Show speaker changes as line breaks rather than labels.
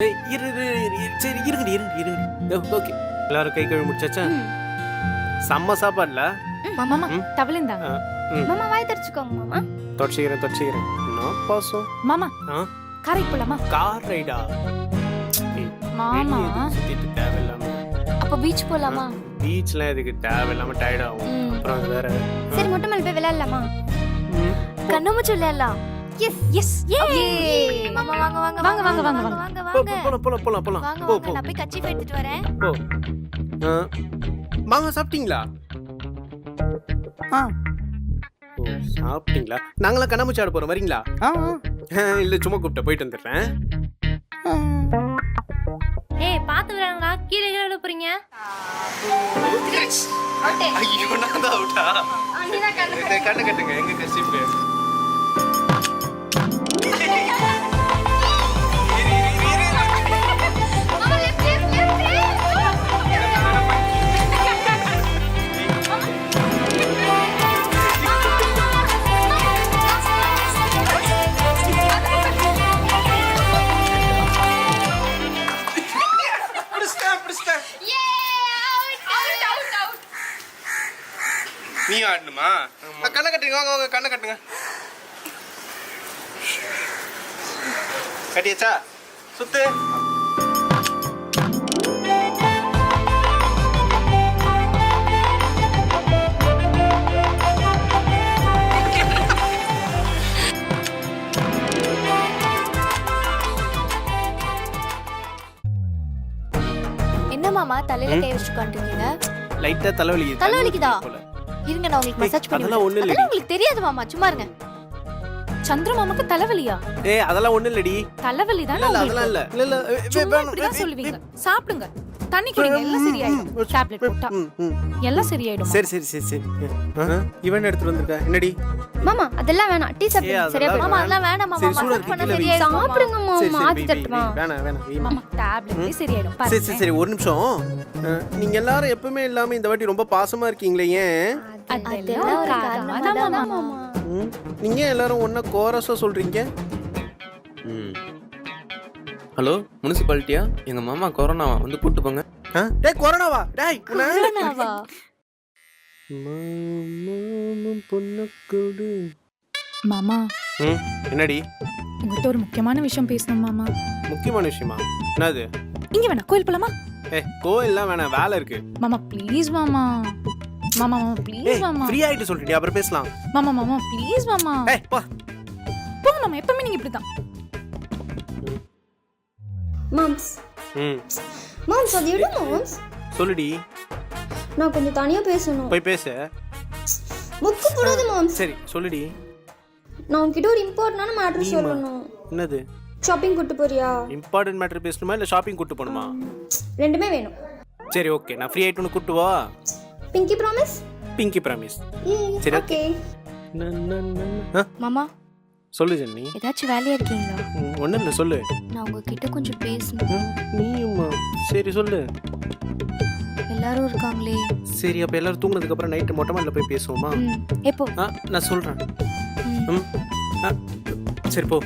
சரி இருங்கடி இருங்கடி இருங்கடி ஓகே. எல்லாரும் கை கழுவி முடிச்சாச்சா? செம்ம சாப்பாடுல.
மாமா
ம்.
மாமா வாய் தரிச்சுக்கோங்க மாமா.
தொடச்சிக்கிறேன் தொடச்சிக்கிறேன். என்ன பாசம்?
மாமா காரைக்கு போலாமா?
கார் ரைடா?
மாமா.
சுத்திட்டு தேவையில்லாம?
அப்ப பீச் போலாமா?
பீச்லாம் எதுக்கு? தேவையில்லாம டயர்ட் ஆகும். அப்புறம் வேற.
சரி மொட்டை மேல போய் விளையாடலாமா?
ம்.
கண்ணாமூச்சி விளையாடலாம். எஸ்
எஸ்
மாமா வாங்க வாங்க
வாங்க, வாங்க, வாங்க,
வாங்க.
வாங்க.
போலாம் போலாம் போலாம் போலாம்
வாங்க
போ
வாங்க
போ
நான் போய் கட்சி எடுத்துட்டு வரேன்
போ ஆ. வாங்க சாப்பிட்டீங்களா
ஆ
ஓ சாப்பிட்டீங்களா நாங்களாம் கண்ணாமூச்சி ஆட போறோம் வரீங்களா
ஆ
இல்ல சும்மா கூப்பிட்ட போயிட்டு வந்துடுறேன்
ஆ.
ஏய் பாத்து விளையாடுங்கடா கீழே கீழே போறீங்க
ஐயோ நான் தான் அவுட்டா கண்ணு கட்டுங்க எங்க கசிப்பு நீ ஆடணுமா? கண்ணை கட்டுங்க வாங்க வாங்க கண்ணை கட்டுங்க. கட்டியாச்சா? சுத்து.
என்ன மாமா தலையில கை வச்சு உட்காந்துருக்கீங்க
லைட்டா தலைவலி
தலை வலிக்குதா? இருங்க நான் உங்களுக்கு மசாஜ் பண்ணி
அதெல்லாம்.
அதெல்லாம் உங்களுக்கு தெரியாது மாமா சும்மா இருங்க.
சந்திர மாமாக்கு தலைவலியா?
ஏய் அதெல்லாம் ஒண்ணு இல்லடி
தலைவலி தானே?
அதெல்லாம் இல்ல. இல்ல
சொல்லுவீங்க. சாப்பிடுங்க. தண்ணி குடிங்க எல்லாம் சரியாயிடும். டேப்லெட் போட்டா
ம், ம்.
எல்லாம் சரியாயிடும்?
சரி சரி சரி சரி. இவன் எடுத்துட்டு வந்திருக்க? என்னடி?
மாமா அதெல்லாம் வேணாம். டீ சாப்பிடுங்க சரியா மாமா
வேணாம்.
அதெல்லாம் வேணாம் மாமா.
சரி, சூடா
மசாஜ் பண்ண. சரியா சாப்பிடுங்க மாமா.
வை,
தட்டுமா.
வேணாம் வேணாம்.
மாமா டேப்லெட்லயே சரியாயிடும்.
சரி சரி சரி ஒரு நிமிஷம். நீங்க எல்லாரும் எப்பவுமே இல்லாம இந்த வாட்டி ரொம்ப பாசமா இருக்கீங்களே ஏன்?
அதெல்லாம் ஒரு காரணமா. தான் மாமா.
நீங்க ஏன் எல்லாரும் ஒண்ணா கோரஸா சொல்றீங்க?
ம். ஹலோ முனிசிபாலிட்டியா? எங்க மாமா கொரோனாவா? வந்து கூட்டு போங்க.
ஆ? டேய் கொரோனாவா? டேய்
கொரோனாவா?
மாமாவும் பொண்ணுக்கூடு.
மாமா.
ம், என்னடி?
உங்ககிட்ட ஒரு முக்கியமான விஷயம் பேசணும் மாமா.
முக்கியமான விஷயமா? என்னது?
இங்க வேணா கோயில் போலாமா?
ஏ கோயில்லாம் வேணாம் வேலை இருக்கு.
மாமா ப்ளீஸ் மாமா. மாமா மாமா ப்ளீஸ்
ஏய்
மாமா.
ஃப்ரீ ஆயிட்டு சொல்லிட்டு அப்புறம் பேசலாம்.
மாமா மாமா ப்ளீஸ் மாமா.
ஏய் போ.
போங்க மாமா எப்பவுமே நீங்க இப்படிதான்
மாம்ஸ்
ம்.
மாம்ஸ் அது எடு மாம்ஸ்
சொல்லுடி.
நான் கொஞ்சம் தனியா பேசணும்.
போய் பேசு.
முக்கு போடாது மாம்ஸ்
சரி சொல்லுடி.
நான் உன்கிட்ட ஒரு இம்பார்ட்டன்டான மேட்டர்? சொல்லணும்.
என்னது?
ஷாப்பிங் கூட்டு போறியா?
இம்பார்ட்டன்ட் மேட்டர் பேசணுமா இல்லை ஷாப்பிங் கூட்டு போகணுமா?
ரெண்டுமே வேணும்.
சரி ஓகே நான் ஃப்ரீ ஆயிட்டு கூட்டு வா.
பிங்கி ப்ராமிஸ்
பிங்கி ப்ராமிஸ் சரி,
ஓகே
மாமா
சொல்லு ஜென்னி.
ஏதாச்சும் வேலையா இருக்கீங்களா?
ஒன்றும் இல்லை சொல்லு.
நான் உங்ககிட்ட கொஞ்சம் பேசணும்.
நீயுமா சரி சொல்லு.
எல்லாரும் இருக்காங்களே.
சரி அப்போ எல்லாரும் தூங்குனதுக்கு அப்புறம் நைட்டு மொட்டை மாடியில் போய் பேசுவோமா?
எப்போ?
ஆ நான் சொல்கிறேன்
ம்.
ம் ஆ சரி போ.